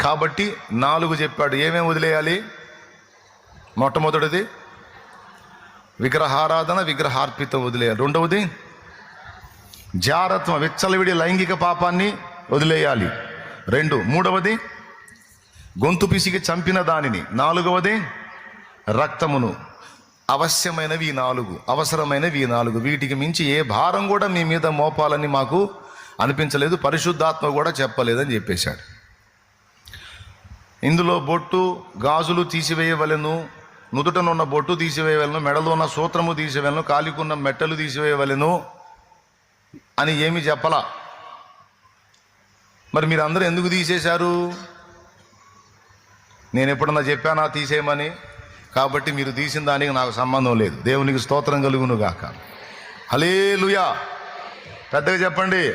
కాబట్టి నాలుగు చెప్పాడు. ఏమేమి వదిలేయాలి? మొట్టమొదటిది విగ్రహారాధన విగ్రహార్పితం వదిలేయాలి. రెండవది జారత్వం విచ్చలవిడి లైంగిక పాపాన్ని వదిలేయాలి. రెండు మూడవది గొంతు పిసికి చంపిన దానిని. నాలుగవది రక్తమును అవశ్యమైనవి నాలుగు అవసరమైనవి నాలుగు. వీటికి మించి ఏ భారం కూడా మీ మీద మోపాలని మాకు అనిపించలేదు. పరిశుద్ధాత్మ కూడా చెప్పలేదని చెప్పేశాడు. ఇందులో బొట్టు గాజులు తీసివేయవలెను నుదుటనున్న బొట్టు తీసివేయవలను మెడలో ఉన్న సూత్రము తీసివేయలను కాలికున్న మెట్టలు తీసివేయవలెను అని ఏమి చెప్పలా. మరి మీరు అందరూ ఎందుకు తీసేశారు? నేను ఎప్పుడన్నా చెప్పానా తీసేయమని? కాబట్టి మీరు తీసిన దానికి నాకు సంబంధం లేదు. దేవునికి స్తోత్రం కలుగును గాక హలేలుయా పెద్దగా చెప్పండి.